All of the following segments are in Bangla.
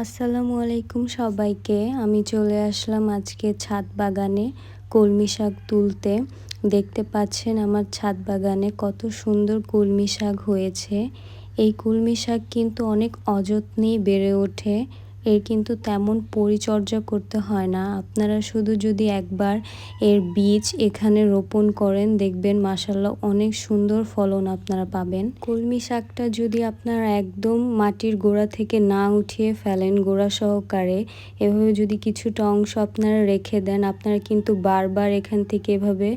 আসসালামু আলাইকুম সবাইকে। আমি চলে আসলাম আজকে ছাদ বাগানে কলমি শাক তুলতে। দেখতে পাচ্ছেন আমার ছাদ বাগানে কত সুন্দর কলমি শাক হয়েছে। এই কলমি শাক কিন্তু অনেক অযত্নেই বেড়ে ওঠে। এর কিন্তু তেমন পরিচর্যা করতে হয় না। আপনারা শুধু যদি একবার এর বীজ এখানে রোপণ করেন, দেখবেন মাসাল্লাহ অনেক সুন্দর ফলন আপনারা পাবেন। কলমি শাকটা যদি আপনারা একদম মাটির গোড়া থেকে না উঠিয়ে ফেলেন গোড়া সহকারে, এভাবে যদি কিছুটা অংশ আপনারা রেখে দেন, আপনারা কিন্তু বারবার এখান থেকে এভাবে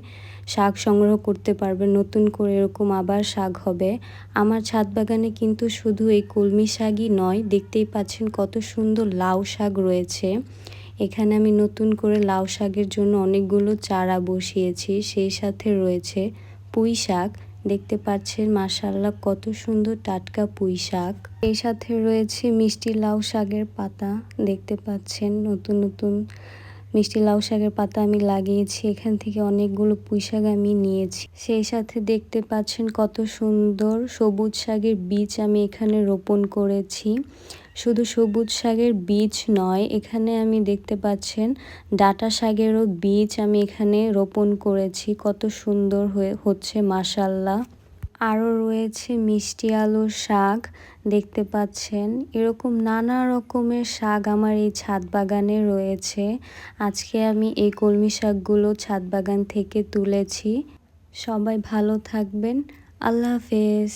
শাক সংগ্রহ করতে পারবেন। নতুন করে এরকম আবার শাক হবে। আমার ছাদ বাগানে কিন্তু শুধু এই কলমি শাকই নয়, দেখতেই পাচ্ছেন কত সুন্দর লাউ শাক রয়েছে। এখানে আমি নতুন করে লাউ শাকের জন্য অনেকগুলো চারা বসিয়েছি, সেই সাথে রয়েছে পুঁই শাক। দেখতে পাচ্ছেন মাসাল্লাহ কত সুন্দর টাটকা পুঁই শাক। এই সাথে রয়েছে মিষ্টি লাউ শাকের পাতা। দেখতে পাচ্ছেন, নতুন নতুন মিষ্টি লাউ শাকের পাতা আমি লাগিয়েছি, এখান থেকে অনেকগুলো পুঁই শাক আমি নিয়েছি। সেই সাথে দেখতে পাচ্ছেন কত সুন্দর সবুজ শাকের বীজ আমি এখানে রোপণ করেছি। শুধু সবুজ শাকের বীজ নয়, এখানে আমি দেখতে পাচ্ছেন ডাটা শাকেরও বীজ আমি এখানে রোপণ করেছি। কত সুন্দর হয়ে হচ্ছে মাসাল্লাহ আরও রয়েছে মিষ্টি আলুর শাক দেখতে পাচ্ছেন। এরকম নানা রকমের শাক আমার এই ছাদ বাগানে রয়েছে। আজকে আমি এই কলমি শাকগুলো ছাদ বাগান থেকে তুলেছি। সবাই ভালো থাকবেন। আল্লাহ হাফেজ।